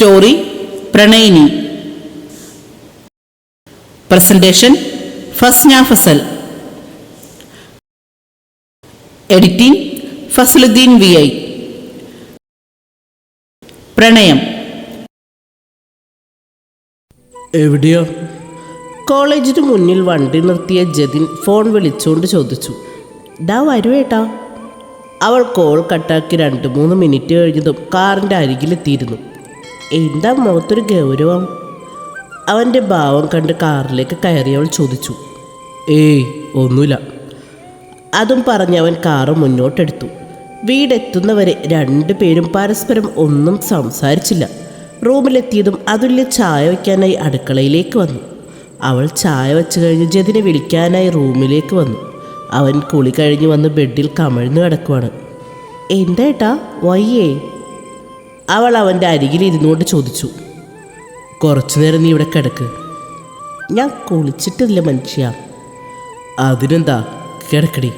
Story പ്രണയിനി. Presentation Fasna Fasal. Editing Fasaludheen V I. പ്രണയം. എവിടെയോ? കോളേജിന് മുന്നിൽ വണ്ടി നിർത്തിയ ജതിൻ ഫോൺ വിളിച്ചുകൊണ്ട് ചോദിച്ചു. ഡാ വരുവേട്ടാ അവൾ കോൾ കട്ടാക്കി രണ്ട് മൂന്ന് മിനിറ്റ് കഴിഞ്ഞതും കാറിന്റെ അരികിലെത്തിയിരുന്നു. എന്താ മുഖത്തൊരു ഗൗരവം. അവന്റെ ഭാവം കണ്ട് കാറിലേക്ക് കയറിയവൾ ചോദിച്ചു ഏയ് ഒന്നുമില്ല. അതും പറഞ്ഞ് അവൻ കാറ് മുന്നോട്ടെടുത്തു. വീടെത്തുന്നവരെ രണ്ടുപേരും പരസ്പരം ഒന്നും സംസാരിച്ചില്ല. റൂമിലെത്തിയതും അതുല്യ ചായ വയ്ക്കാനായി അടുക്കളയിലേക്ക് വന്നു. അവൾ ചായ വെച്ച് കഴിഞ്ഞ് ജതിനെ വിളിക്കാനായി റൂമിലേക്ക് വന്നു. അവൻ കുളി കഴിഞ്ഞ് വന്ന് ബെഡിൽ കമഴ്ന്നു കിടക്കുവാണ്. എന്താ ഏട്ടാ വയ്യേ? അവൾ അവന്റെ അരികിൽ ഇരുന്നുകൊണ്ട് ചോദിച്ചു കുറച്ചു നേരം നീ ഇവിടെ കിടക്ക്. ഞാൻ കുളിച്ചിട്ടില്ല മനുഷ്യ. അതിനെന്താ? കിടക്കടി.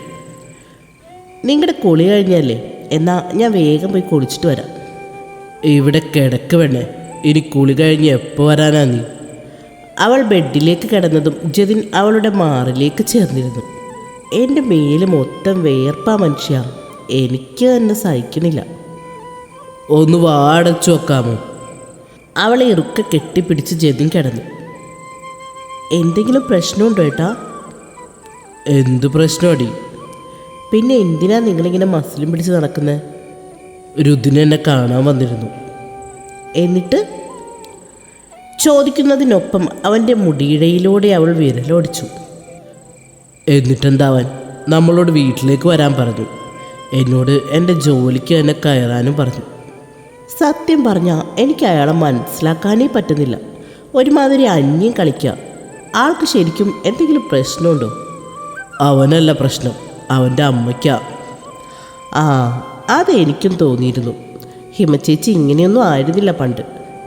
നിങ്ങളുടെ കുളി കഴിഞ്ഞല്ലേ? എന്നാ ഞാൻ വേഗം പോയി കുളിച്ചിട്ട് വരാം. ഇവിടെ കിടക്ക് വേണേ ഇനി കുളി കഴിഞ്ഞ് എപ്പോൾ വരാനാ നീ? അവൾ ബെഡിലേക്ക് കിടന്നതും ജതിൻ അവളുടെ മാറിലേക്ക് ചേർന്നിരുന്നു. എന്റെ മേൽ മൊത്തം വേർപ്പാ മനുഷ്യ. എനിക്ക് തന്നെ സഹിക്കണില്ല. ഒന്ന് വാടച്ചു വെക്കാമോ? അവളെ ഇറുക്കെ കെട്ടിപ്പിടിച്ച് ജതിൻ കിടന്നു. എന്തെങ്കിലും പ്രശ്നമുണ്ടോ ഏട്ടാ? എന്ത് പ്രശ്നമടി? പിന്നെ എന്തിനാ നിങ്ങളിങ്ങനെ മസിലും പിടിച്ച് നടക്കുന്നത് രുദിന് എന്നെ കാണാൻ വന്നിരുന്നു. എന്നിട്ട്? ചോദിക്കുന്നതിനൊപ്പം അവന്റെ മുടിയിടയിലൂടെ അവൾ വിരലോടിച്ചു. എന്നിട്ടെന്താവൻ? നമ്മളോട് വീട്ടിലേക്ക് വരാൻ പറഞ്ഞു. എന്നോട് എന്റെ ജോലിക്ക് തന്നെ കയറാനും പറഞ്ഞു. സത്യം പറഞ്ഞാൽ എനിക്ക് അയാളെ മനസ്സിലാക്കാനേ പറ്റുന്നില്ല. ഒരുമാതിരി അന്യം കളിക്കുക ആൾക്ക് ശരിക്കും എന്തെങ്കിലും പ്രശ്നമുണ്ടോ? അവനല്ല പ്രശ്നം. അവന്റെ അമ്മയ്ക്കാ. ആ അതെനിക്കും തോന്നിയിരുന്നു. ഹിമചേച്ചി ഇങ്ങനെയൊന്നും ആയിരുന്നില്ല പണ്ട്.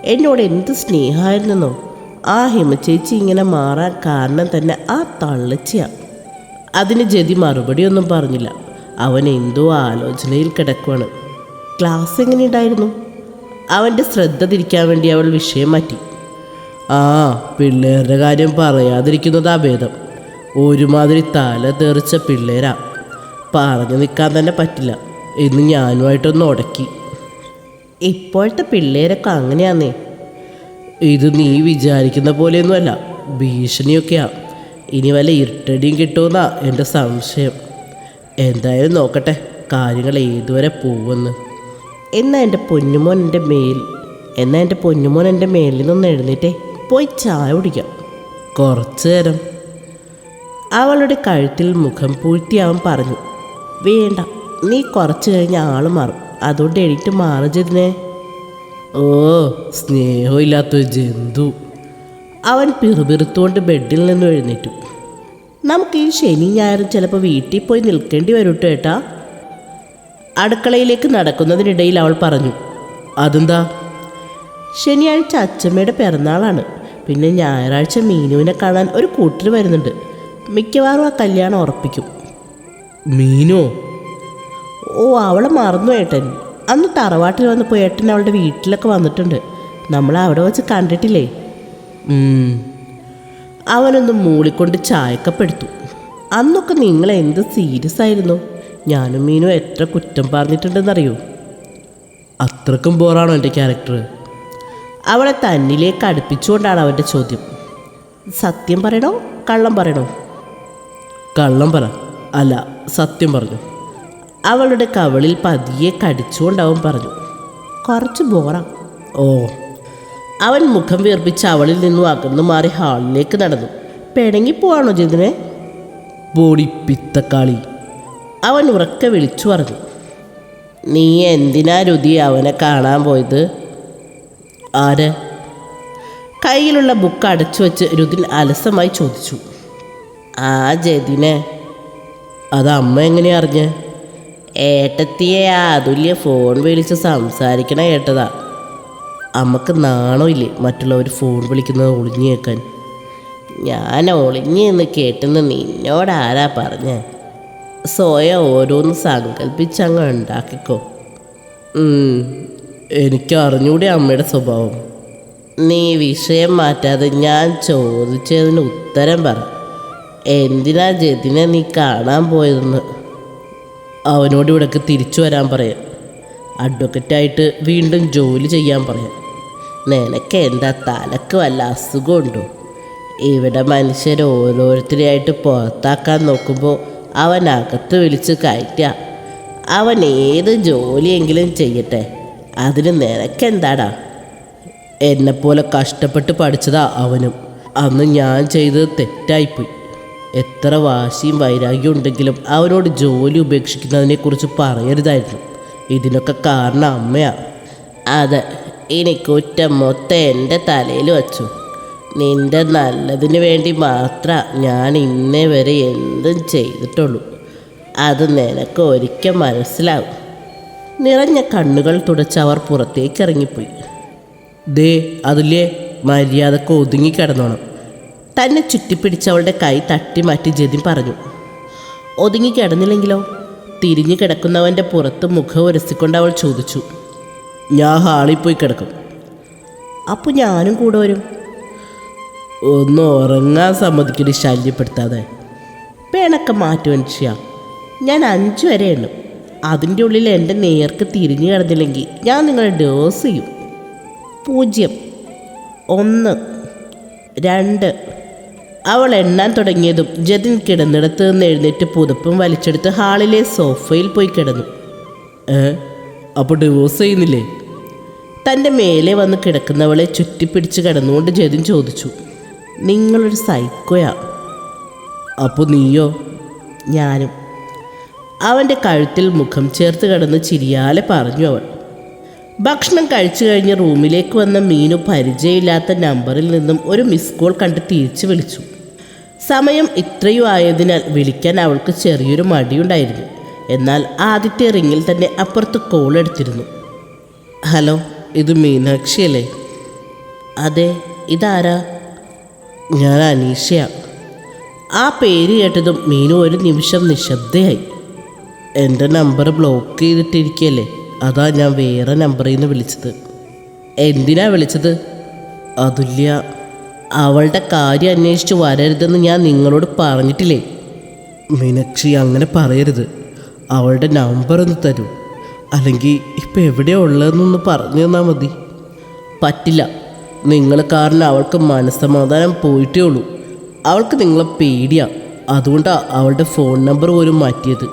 എന്നോട് എന്ത് സ്നേഹമായിരുന്നെന്നോ ആ ഹിമചേച്ചി ഇങ്ങനെ മാറാൻ കാരണം തന്നെ ആ തള്ളച്ചയാ. അതിന് ജതി മറുപടിയൊന്നും പറഞ്ഞില്ല. അവൻ എന്തോ ആലോചനയിൽ കിടക്കുവാണ്. ക്ലാസ് എങ്ങനെയുണ്ടായിരുന്നു അവന്റെ ശ്രദ്ധ തിരിക്കാൻ വേണ്ടി അവൾ വിഷയം മാറ്റി. ആ പിള്ളേരുടെ കാര്യം പറയാതിരിക്കുന്നതാ ഭേദം ഒരുമാതിരി തല തെറിച്ച പിള്ളേരാ. പറഞ്ഞു നിൽക്കാൻ തന്നെ പറ്റില്ല. ഇന്ന് ഞാനുമായിട്ടൊന്ന് ഉടക്കി. ഇപ്പോഴത്തെ പിള്ളേരൊക്കെ അങ്ങനെയാന്നേ. ഇത് നീ വിചാരിക്കുന്ന പോലെയൊന്നുമല്ല. ഭീഷണിയൊക്കെയാ. ഇനി വല്ല ഇരുട്ടടിയും കിട്ടുമെന്നാ എന്റെ സംശയം. എന്തായാലും നോക്കട്ടെ. കാര്യങ്ങൾ ഏതുവരെ പോവെന്ന് എന്നാ എന്റെ പൊന്നുമോൻ എന്റെ മേൽ എന്നാ എന്റെ പൊന്നുമോൻ എന്റെ മേലിൽ നിന്ന് എഴുന്നേറ്റേ പോയി ചായ കുടിക്കാം. കുറച്ചു നേരം അവളുടെ കഴുത്തിൽ മുഖം പൂഴ്ത്തി അവൻ പറഞ്ഞു വേണ്ട നീ കുറച്ച് കഴിഞ്ഞ് ആൾ മാറും. അതുകൊണ്ട് എണീറ്റ് മാറി ചെയ്തിനെ ഓ സ്നേഹമില്ലാത്തൊരു ജന്തു. അവൻ പിറുപിറുത്തുകൊണ്ട് ബെഡിൽ നിന്ന് എഴുന്നേറ്റു. നമുക്ക് ഈ ശനി ഞായറും ചിലപ്പോൾ വീട്ടിൽ പോയി നിൽക്കേണ്ടി വരും കേട്ടോ അടുക്കളയിലേക്ക് നടക്കുന്നതിനിടയിൽ അവൾ പറഞ്ഞു അതെന്താ? ശനിയാഴ്ച അച്ചമ്മയുടെ പിറന്നാളാണ്. പിന്നെ ഞായറാഴ്ച മീനുവിനെ കാണാൻ ഒരു കൂട്ടർ വരുന്നുണ്ട്. മിക്കവാറും ആ കല്യാണം ഉറപ്പിക്കും. മീനു? ഓ അവളെ മറന്നു ഏട്ടൻ. അന്ന് തറവാട്ടിൽ വന്നപ്പോൾ ഏട്ടൻ അവളുടെ വീട്ടിലൊക്കെ വന്നിട്ടുണ്ട്. നമ്മൾ അവിടെ വെച്ച് കണ്ടിട്ടില്ലേ. അവനൊന്ന് മൂളിക്കൊണ്ട് ചായക്കപ്പെടുത്തു. അന്നൊക്കെ നിങ്ങൾ എന്ത് സീരിയസ് ആയിരുന്നു? ഞാനും മീനും എത്ര കുറ്റം പറഞ്ഞിട്ടുണ്ടെന്നറിയൂ? അത്രക്കും ബോറാണോ എന്റെ ക്യാരക്ടർ അവളെ തന്നിലേക്ക് അടുപ്പിച്ചുകൊണ്ടാണ് അവന്റെ ചോദ്യം. സത്യം പറയണോ? കള്ളം പറയണോ? കള്ളം പറ. അല്ല സത്യം പറഞ്ഞു. അവളുടെ കവളിൽ പതിയെ കടിച്ചുകൊണ്ടവൻ പറഞ്ഞു. കുറച്ച് ബോറാ. ഓ. അവൻ മുഖം വീർപ്പിച്ച് അവളിൽ നിന്നും അകന്നു മാറി ഹാളിലേക്ക് നടന്നു. പിണങ്ങിപ്പോവാണോ ജിതിനെ ബോഡി പിത്തക്കാളി. അവൻ ഉറക്കെ വിളിച്ചു പറഞ്ഞു നീ എന്തിനാ രുതി അവനെ കാണാൻ പോയത്? ആര്? കയ്യിലുള്ള ബുക്ക് അടച്ചു വെച്ച് രുതിൻ അലസമായി ചോദിച്ചു ആ ജതിനെ അത് അമ്മ എങ്ങനെയാ അറിഞ്ഞ്? ഏട്ടത്തിയെ അതുല്യ ഫോൺ വിളിച്ച് സംസാരിക്കണ കേട്ടതാ. അമ്മയ്ക്ക് നാണോ നാണമില്ലേ മറ്റുള്ളവർ ഫോൺ വിളിക്കുന്നത് ഒളിഞ്ഞു കേൾക്കാൻ? ഞാൻ ഒളിഞ്ഞു എന്ന് കേട്ടെന്ന് നിന്നോട് ആരാ പറഞ്ഞേ? സോയ ഓരോന്ന് സങ്കല്പിച്ചങ്ങ് ഉണ്ടാക്കിക്കോ. എനിക്കറിഞ്ഞൂടെ അമ്മയുടെ സ്വഭാവം. നീ വിഷയം മാറ്റാതെ ഞാൻ ചോദിച്ചതിന് ഉത്തരം പറ. എന്തിനാ ജതിനെ നീ കാണാൻ പോയതെന്ന്? അവനോട് ഇവിടേക്ക് തിരിച്ചു വരാൻ പറയാം. അഡ്വക്കറ്റായിട്ട് വീണ്ടും ജോലി ചെയ്യാൻ പറയാം. നിനക്ക് എന്താ തലക്ക് വല്ല അസുഖമുണ്ടോ? ഇവിടെ മനുഷ്യർ ഓരോരുത്തരെയായിട്ട് പുറത്താക്കാൻ നോക്കുമ്പോൾ അവൻ അകത്ത് വിളിച്ച് കയറ്റുക അവൻ ഏത് ജോലിയെങ്കിലും ചെയ്യട്ടെ. അതിന് നിനക്കെന്താടാ? എന്നെപ്പോലെ കഷ്ടപ്പെട്ട് പഠിച്ചതാ അവനും. അന്ന് ഞാൻ ചെയ്തത് തെറ്റായിപ്പോയി. എത്ര വാശിയും വൈരാഗ്യം ഉണ്ടെങ്കിലും അവനോട് ജോലി ഉപേക്ഷിക്കുന്നതിനെക്കുറിച്ച് പറയരുതായിരുന്നു. ഇതിനൊക്കെ കാരണം അമ്മയാണ് അതെ ഇനി കുറ്റം മൊത്തം എന്റെ തലയിൽ വച്ചു. നിന്റെ നല്ലതിന് വേണ്ടി മാത്രം ഞാൻ ഇന്നേ വരെ എന്തും ചെയ്തിട്ടുള്ളൂ. അത് നിനക്ക് ഒരിക്കൽ മനസ്സിലാവും. നിറഞ്ഞ കണ്ണുകൾ തുടച്ച് അവർ പുറത്തേക്ക് ഇറങ്ങിപ്പോയി ദേ അതിലേ മര്യാദയ്ക്ക് ഒതുങ്ങി കിടന്നോണം. തന്നെ ചുറ്റിപ്പിടിച്ചവളുടെ കൈ തട്ടി മാറ്റി ജതിൻ പറഞ്ഞു ഒതുങ്ങി കിടന്നില്ലെങ്കിലോ? തിരിഞ്ഞു കിടക്കുന്നവന്റെ പുറത്ത് മുഖം ഉരസിക്കൊണ്ട് അവൾ ചോദിച്ചു ഞാൻ ഹാളിൽ പോയി കിടക്കും. അപ്പോൾ ഞാനും കൂടെ വരും? ഒന്ന് ഉറങ്ങാൻ സമ്മതിക്കടി ശല്യപ്പെടുത്താതെ. പേണൊക്കെ മാറ്റി മനുഷ്യ. ഞാൻ അഞ്ചു വരെ എണ്ണും അതിന്റെ ഉള്ളിൽ എന്റെ നേർക്ക് തിരിഞ്ഞു കിടന്നില്ലെങ്കിൽ ഞാൻ നിങ്ങളെ ഡോസ് ചെയ്യും. പൂജ്യം. ഒന്ന്. രണ്ട്. അവൾ എണ്ണാൻ തുടങ്ങിയതും ജതിൻ കിടന്നിടത്ത് നിന്ന് എഴുന്നേറ്റ് പുതപ്പും വലിച്ചെടുത്ത് ഹാളിലെ സോഫയിൽ പോയി കിടന്നു. ഏ? അപ്പോൾ ഡിവോഴ്സ് ചെയ്യുന്നില്ലേ? തന്റെ മേലെ വന്ന് കിടക്കുന്നവളെ ചുറ്റിപ്പിടിച്ച് കിടന്നുകൊണ്ട് ജതിൻ ചോദിച്ചു. നിങ്ങളൊരു സൈക്കോയാ. അപ്പോൾ നീയോ? ഞാനും. അവന്റെ കഴുത്തിൽ മുഖം ചേർത്ത് കിടന്ന് ചിരിയാലെ പറഞ്ഞു അവൾ. ഭക്ഷണം കഴിച്ചു കഴിഞ്ഞ് റൂമിലേക്ക് വന്ന മീനു പരിചയമില്ലാത്ത നമ്പറിൽ നിന്നും ഒരു മിസ് കോൾ കണ്ട് തിരിച്ചു വിളിച്ചു. സമയം ഇത്രയും ആയതിനാൽ വിളിക്കാൻ അവൾക്ക് ചെറിയൊരു മടിയുണ്ടായിരുന്നു. എന്നാൽ ആദ്യത്തെ റിങ്ങിൽ തന്നെ അപ്പുറത്ത് കോൾ എടുത്തിരുന്നു. ഹലോ ഇത് മീനാക്ഷി അല്ലേ? അതെ ഇതാരാ? ഞാൻ അനീഷയ ആ പേര് കേട്ടതും മീനു ഒരു നിമിഷം നിശബ്ദയായി. എന്റെ നമ്പർ ബ്ലോക്ക് ചെയ്തിട്ടിരിക്കുകയല്ലേ അതാ ഞാൻ വേറെ നമ്പറിൽ നിന്ന് വിളിച്ചത്. എന്തിനാ വിളിച്ചത്? അതുല്യ അവളുടെ കാര്യം അന്വേഷിച്ച് വരരുതെന്ന് ഞാൻ നിങ്ങളോട് പറഞ്ഞിട്ടില്ലേ? മീനാക്ഷി അങ്ങനെ പറയരുത്. അവളുടെ നമ്പർ ഒന്ന് തരൂ. അല്ലെങ്കിൽ ഇപ്പം എവിടെയാ ഉള്ളതെന്നൊന്ന് പറഞ്ഞു തന്നാൽ മതി. പറ്റില്ല. നിങ്ങൾ കാറിൽ അവൾക്ക് മനസ്സമാധാനം പോയിട്ടേ ഉള്ളൂ. അവൾക്ക് നിങ്ങളെ പേടിയാ. അതുകൊണ്ടാണ് അവളുടെ ഫോൺ നമ്പർ പോലും മാറ്റിയത്.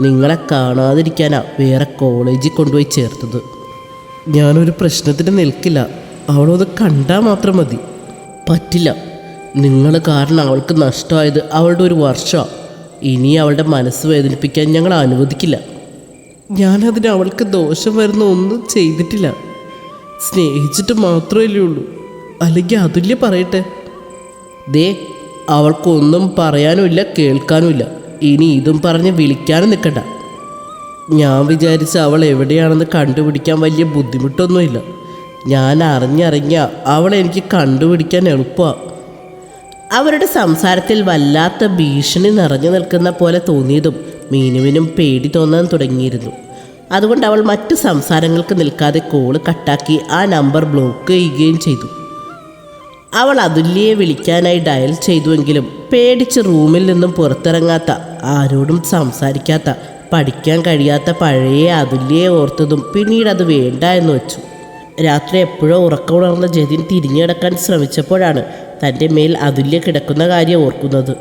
നിങ്ങളെ കാണാതിരിക്കാനാണ് വേറെ കോളേജിൽ കൊണ്ടുപോയി ചേർത്തത്. ഞാനൊരു പ്രശ്നത്തിന് നിൽക്കില്ല. അവളത് കണ്ടാൽ മാത്രം മതി. പറ്റില്ല. നിങ്ങൾ കാരണം അവൾക്ക് നഷ്ടമായത് അവളുടെ ഒരു വർഷമാണ് ഇനി അവളുടെ മനസ്സ് വേദനിപ്പിക്കാൻ ഞങ്ങൾ അനുവദിക്കില്ല. ഞാനതിന് അവൾക്ക് ദോഷം വരുന്ന ഒന്നും ചെയ്തിട്ടില്ല. സ്നേഹിച്ചിട്ട് മാത്രമല്ലേ ഉള്ളൂ. അല്ലെങ്കിൽ അതുല്യ പറയട്ടെ. ദേ അവൾക്കൊന്നും പറയാനുമില്ല കേൾക്കാനുമില്ല. ഇനി ഇതും പറഞ്ഞ് വിളിക്കാനും നിൽക്കണ്ട. ഞാൻ വിചാരിച്ച അവൾ എവിടെയാണെന്ന് കണ്ടുപിടിക്കാൻ വലിയ ബുദ്ധിമുട്ടൊന്നുമില്ല. ഞാൻ അറിഞ്ഞറിഞ്ഞ അവളെ എനിക്ക് കണ്ടുപിടിക്കാൻ എളുപ്പമാണ് അവരുടെ സംസാരത്തിൽ വല്ലാത്ത ഭീഷണി നിറഞ്ഞു നിൽക്കുന്ന പോലെ തോന്നിയതും മീനുവിനും പേടി തോന്നാൻ തുടങ്ങിയിരുന്നു. അതുകൊണ്ട് അവൾ മറ്റു സംസാരങ്ങൾക്ക് നിൽക്കാതെ കോൾ കട്ടാക്കി ആ നമ്പർ ബ്ലോക്ക് ചെയ്യുകയും ചെയ്തു. അവൾ അതുല്യയെ വിളിക്കാനായി ഡയൽ ചെയ്തുവെങ്കിലും പേടിച്ച് റൂമിൽ നിന്നും പുറത്തിറങ്ങാത്ത ആരോടും സംസാരിക്കാത്ത പഠിക്കാൻ കഴിയാത്ത പഴയ അതുല്യയെ ഓർത്തതും പിന്നീട് അത് വേണ്ട എന്ന് വെച്ചു. രാത്രി എപ്പോഴോ ഉറക്കമുണർന്ന ജതിൻ തിരിഞ്ഞടക്കാൻ ശ്രമിച്ചപ്പോഴാണ് തന്റെ മേൽ അതുല്യ കിടക്കുന്ന കാര്യം ഓർക്കുന്നത്.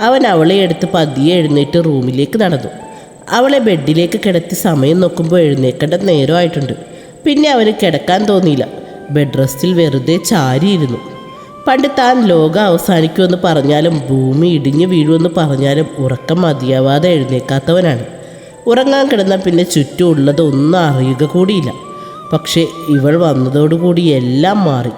അവൻ അവളെ എടുത്ത് പതിയെ എഴുന്നേറ്റ് റൂമിലേക്ക് നടന്നു. അവളെ ബെഡിലേക്ക് കിടത്തി സമയം നോക്കുമ്പോൾ എഴുന്നേക്കേണ്ട നേരമായിട്ടുണ്ട്. പിന്നെ അവന് കിടക്കാൻ തോന്നിയില്ല. ബെഡ് റെസ്റ്റിൽ വെറുതെ ചാരിയിരുന്നു. പണ്ട് താൻ ലോകം അവസാനിക്കുമെന്ന് പറഞ്ഞാലും ഭൂമി ഇടിഞ്ഞു വീഴുമെന്ന് പറഞ്ഞാലും ഉറക്കം മതിയാവാതെ എഴുന്നേക്കാത്തവനാണ്. ഉറങ്ങാൻ കിടന്നാൽ പിന്നെ ചുറ്റും ഉള്ളതൊന്നും അറിയുക കൂടിയില്ല. പക്ഷേ ഇവൾ വന്നതോടുകൂടി എല്ലാം മാറി.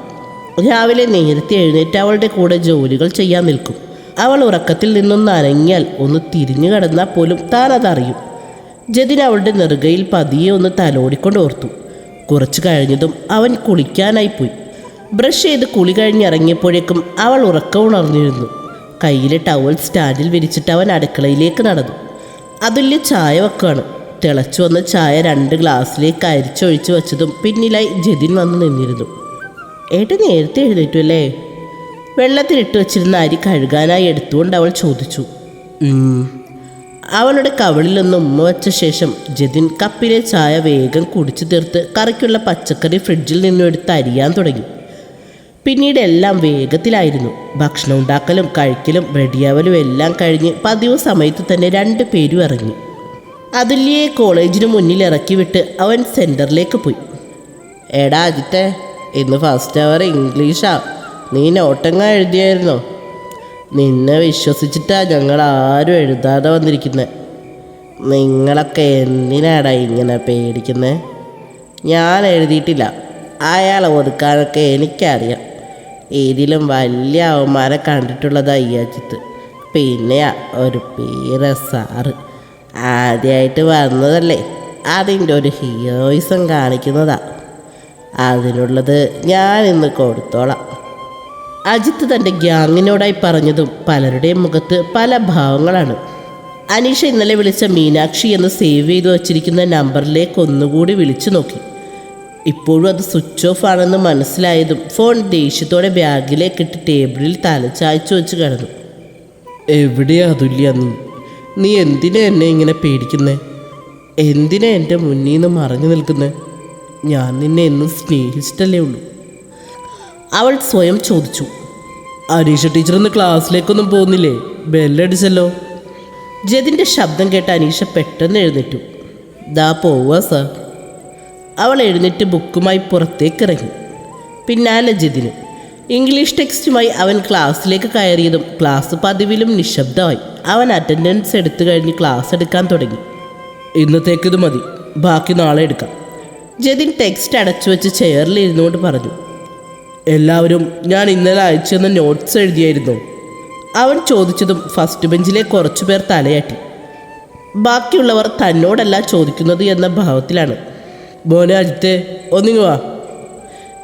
രാവിലെ നേരത്തെ എഴുന്നേറ്റ് അവളുടെ കൂടെ ജോലികൾ ചെയ്യാൻ നിൽക്കും. അവൾ ഉറക്കത്തിൽ നിന്നൊന്ന് അനങ്ങിയാൽ ഒന്ന് തിരിഞ്ഞു കടന്നാൽ പോലും താൻ അതറിയും. ജതിൻ അവളുടെ നെറുകയിൽ പതിയെ ഒന്ന് തലോടിക്കൊണ്ട് ഓർത്തു. കുറച്ചു കഴിഞ്ഞതും അവൻ കുളിക്കാനായി പോയി. ബ്രഷ് ചെയ്ത് കുളി കഴിഞ്ഞിറങ്ങിയപ്പോഴേക്കും അവൾ ഉറക്കം ഉണർന്നിരുന്നു. കയ്യിലെ ടവൽ സ്റ്റാൻഡിൽ വിരിച്ചിട്ട് അവൻ അടുക്കളയിലേക്ക് നടന്നു. അതുല്യ ചായ വെക്കുകയാണ് തിളച്ചു വന്ന ചായ രണ്ട് ഗ്ലാസ്സിലേക്ക് അരിച്ചൊഴിച്ച് വെച്ചതും പിന്നിലായി ജതിൻ വന്ന് നിന്നിരുന്നു. ഏട്ടൻ നേരത്തെ എഴുന്നേറ്റു അല്ലേ? വെള്ളത്തിലിട്ട് വെച്ചിരുന്ന അരി കഴുകാനായി എടുത്തുകൊണ്ട് അവൾ ചോദിച്ചു. അവളുടെ കവിളിലൊന്ന് ഉമ്മ വച്ച ശേഷം ജതിൻ കപ്പിലെ ചായ വേഗം കുടിച്ചു തീർത്ത് കറിക്കുള്ള പച്ചക്കറി ഫ്രിഡ്ജിൽ നിന്നും എടുത്ത് അരിയാൻ തുടങ്ങി. പിന്നീട് എല്ലാം വേഗത്തിലായിരുന്നു. ഭക്ഷണം ഉണ്ടാക്കലും കഴിക്കലും റെഡിയാവലും എല്ലാം കഴിഞ്ഞ് പതിവ് സമയത്ത് തന്നെ രണ്ട് പേരും ഇറങ്ങി. അതുല്യയെ കോളേജിന് മുന്നിൽ ഇറക്കി വിട്ട് അവൻ സെന്ററിലേക്ക് പോയി. എടാ അജിത്തെ ഇന്ന് ഫസ്റ്റ് അവർ ഇംഗ്ലീഷാ. നീ നോട്ടങ്ങ എഴുതിയായിരുന്നോ? നിന്നെ വിശ്വസിച്ചിട്ടാ ഞങ്ങൾ ആരും എഴുതാതെ വന്നിരിക്കുന്നത് നിങ്ങളൊക്കെ എന്തിനാടാ ഇങ്ങനെ പേടിക്കുന്നത് ഞാൻ എഴുതിയിട്ടില്ല. അയാളെ ഒതുക്കാനൊക്കെ എനിക്കറിയാം. ഇതിലും വലിയ അവന്മാരെ കണ്ടിട്ടുള്ളതാ ഈ അജിത്ത്. ഒരു പേര സാറ്. ആദ്യമായിട്ട് വന്നതല്ലേ? അതിന്റെ ഒരു ഹീറോയിസം കാണിക്കുന്നതാ. അതിനുള്ളത് ഞാൻ ഇന്ന് കൊടുത്തോളാം. അജിത്ത് തന്റെ ഗ്യാങ്ങിനോടായി പറഞ്ഞതും പലരുടെയും മുഖത്ത് പല ഭാവങ്ങളാണ്. അനീഷ ഇന്നലെ വിളിച്ച മീനാക്ഷി എന്ന് സേവ് ചെയ്തു വച്ചിരിക്കുന്ന നമ്പറിലേക്ക് ഒന്നുകൂടി വിളിച്ചു നോക്കി. ഇപ്പോഴും അത് സ്വിച്ച് ഓഫ് ആണെന്ന് മനസ്സിലായതും ഫോൺ ദേഷ്യത്തോടെ ബാഗിലേക്ക് ഇട്ട് ടേബിളിൽ തലച്ചായ്ച്ചു വെച്ച് കിടന്നു. എവിടെയാ അതുല്യ? നീ നീ എന്തിനാ എന്നെ ഇങ്ങനെ പേടിക്കുന്നേ? എന്തിനാ എന്റെ മുന്നിൽ നിന്ന് മറഞ്ഞു നിൽക്കുന്നേ? ഞാൻ നിന്നെ എന്നും സ്നേഹിച്ചിട്ടല്ലേ ഉള്ളൂ. അവൾ സ്വയം ചോദിച്ചു. അനീഷ ടീച്ചർ ഇന്ന് ക്ലാസ്സിലേക്കൊന്നും പോകുന്നില്ലേ? ബെല്ലടിച്ചല്ലോ. ജതിന്റെ ശബ്ദം കേട്ട് അനീഷ പെട്ടെന്ന് എഴുന്നേറ്റു. ദാ പോവാ സർ. അവൾ എഴുന്നേറ്റ് ബുക്കുമായി പുറത്തേക്ക് ഇറങ്ങി പിന്നാലെ ജതിന്. ഇംഗ്ലീഷ് ടെക്സ്റ്റുമായി അവൻ ക്ലാസ്സിലേക്ക് കയറിയതും ക്ലാസ് പതിവിലും നിശബ്ദമായി. അവൻ അറ്റൻഡൻസ് എടുത്തു കഴിഞ്ഞ് ക്ലാസ് എടുക്കാൻ തുടങ്ങി. ഇന്നത്തേക്കിത് മതി. ബാക്കി നാളെ എടുക്കാം. ജതിൻ ടെക്സ്റ്റ് അടച്ചു വെച്ച് ചെയറിൽ ഇരുന്നുകൊണ്ട് പറഞ്ഞു. എല്ലാവരും ഞാൻ ഇന്നലെ അയച്ചെന്ന നോട്ട്സ് എഴുതിയായിരുന്നു. അവൻ ചോദിച്ചതും ഫസ്റ്റ് ബെഞ്ചിലെ കുറച്ചു പേർ തലയാട്ടി. ബാക്കിയുള്ളവർ തന്നോടല്ല ചോദിക്കുന്നത് എന്ന ഭാവത്തിലാണ്. മോനെ അജിത്തെ ഒന്നിങ്ങ് വാ.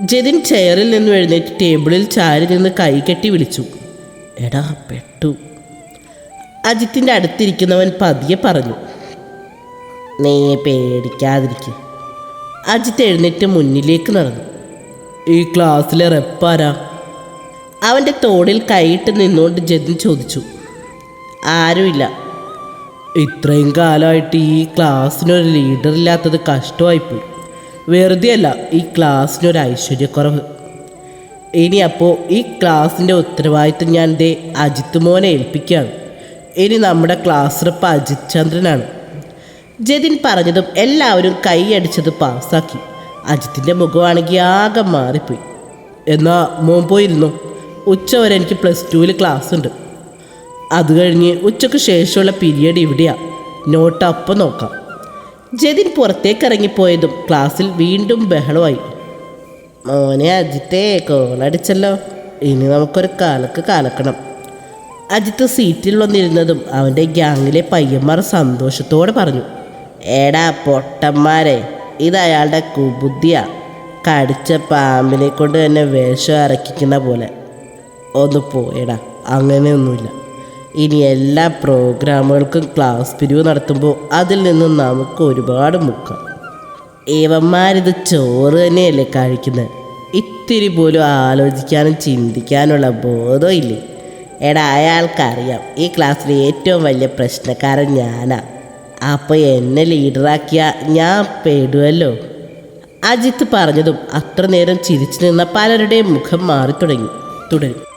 ജതിൻ ചെയറിൽ നിന്ന് എഴുന്നേറ്റ് ടേബിളിൽ ചാരി നിന്ന് കൈ കെട്ടി വിളിച്ചു. എടാ പെട്ടു. അജിത്തിന്റെ അടുത്തിരിക്കുന്നവൻ പതിയെ പറഞ്ഞു. നീ പേടിക്കാതിരിക്കും. അജിത്ത് എഴുന്നേറ്റ് മുന്നിലേക്ക് നടന്നു. ഈ ക്ലാസ്സിലെ റെപ്പാരാ അവന്റെ തോളിൽ കൈയിട്ട് നിന്നുകൊണ്ട് ജതിൻ ചോദിച്ചു. ആരുമില്ല. ഇത്രയും കാലമായിട്ട് ഈ ക്ലാസ്സിനൊരു ലീഡർ ഇല്ലാത്തത് കഷ്ടമായിപ്പോയി. വെറുതെ അല്ല ഈ ക്ലാസ്സിനൊരു ഐശ്വര്യക്കുറവ്. ഇനി അപ്പോൾ ഈ ക്ലാസ്സിന്റെ ഉത്തരവാദിത്വം ഞാൻ ദേ അജിത്ത് മോനെ ഏൽപ്പിക്കുകയാണ്. ഇനി നമ്മുടെ ക്ലാസ് റപ്പ് അജിത് ചന്ദ്രനാണ്. ജതിൻ പറഞ്ഞതും എല്ലാവരും കൈയടിച്ചത് പാസ്സാക്കി. അജിത്തിന്റെ മുഖമാണെങ്കിൽ ആകെ മാറിപ്പോയി. എന്നാ മോൻ പോയിരുന്നു. ഉച്ച വരെ എനിക്ക് പ്ലസ് ടുവിൽ ക്ലാസ് ഉണ്ട്. അത് കഴിഞ്ഞ് ഉച്ചയ്ക്ക് ശേഷമുള്ള പീരീഡ് ഇവിടെയാണ് നോട്ട് അപ്പം നോക്കാം. ജതിൻ പുറത്തേക്ക് ഇറങ്ങിപ്പോയതും ക്ലാസ്സിൽ വീണ്ടും ബഹളമായി. മോനെ അജിത്തെ കോളടിച്ചല്ലോ ഇനി നമുക്കൊരു കാലക്ക് കാലക്കണം. അജിത്ത് സീറ്റിൽ വന്നിരുന്നതും അവന്റെ ഗ്യാങ്ങിലെ പയ്യന്മാർ സന്തോഷത്തോടെ പറഞ്ഞു. ഏടാ പൊട്ടന്മാരെ ഇത് അയാളുടെ കുബുദ്ധിയാണ് കടിച്ച പാമ്പിനെ കൊണ്ട് തന്നെ വേഷം ഇറക്കിക്കുന്ന പോലെ. ഒന്ന് പോയടാ. അങ്ങനെയൊന്നുമില്ല. ഇനി എല്ലാ പ്രോഗ്രാമുകൾക്കും ക്ലാസ് പിരിവ് നടത്തുമ്പോൾ അതിൽ നിന്നും നമുക്ക് ഒരുപാട് മുക്കാം. ഇവന്മാരിത് ചോറ് തന്നെയല്ലേ കഴിക്കുന്നത് ഇത്തിരി പോലും ആലോചിക്കാനും ചിന്തിക്കാനുള്ള ബോധമില്ലേ? എടാ അയാൾക്കറിയാം. ഈ ക്ലാസ്സിലെ ഏറ്റവും വലിയ പ്രശ്നക്കാരൻ ഞാനാ. അപ്പോൾ എന്നെ ലീഡറാക്കിയ ഞാൻ പേടുവല്ലോ. അജിത്ത് പറഞ്ഞതും അത്ര നേരം ചിരിച്ചു നിന്ന പലരുടെയും മുഖം മാറി തുടങ്ങി തുടരും.